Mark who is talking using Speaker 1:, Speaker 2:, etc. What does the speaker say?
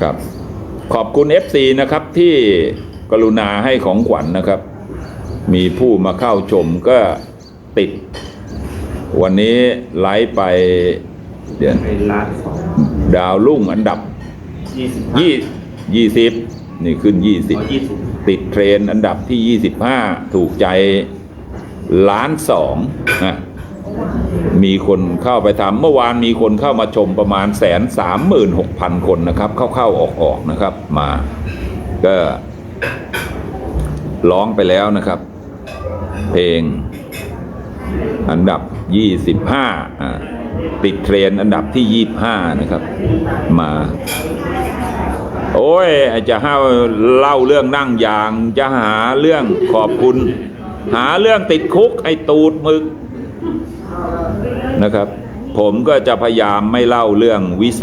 Speaker 1: ครับ ขอบคุณ FC นะครับที่กรุณาให้ของขวัญนะครับ มีผู้มาเข้าชมก็ติด วันนี้ไลฟ์ไปเดี๋ยว
Speaker 2: ในล้านสอง
Speaker 1: ดาวรุ่งอันดับ
Speaker 2: ยี่สิบ
Speaker 1: ยี่ยี่สิบนี่ขึ้นยี่สิบ
Speaker 2: ยี่สิบ
Speaker 1: ติดเทรนด์อันดับที่ยี่สิบห้าถูกใจล้านสองนะ มีคนเข้าไปทำเมื่อวานมีคนเข้ามาชมประมาณแสนสามหมื่นหกพันคนนะครับ เข้าๆออกๆนะครับ มา ก็ร้องไปแล้วนะครับ เพลง อันดับยี่สิบห้าติดเทรนด์อันดับที่ยี่บห้านะครับ มา โอ้ยจะหาเล่าเรื่องนั่งยาง จะหาเรื่องขอบคุณ หาเรื่องติดคุกไอ้ตูดมึก นะครับ ผมก็จะพยายามไม่เล่าเรื่องวิสา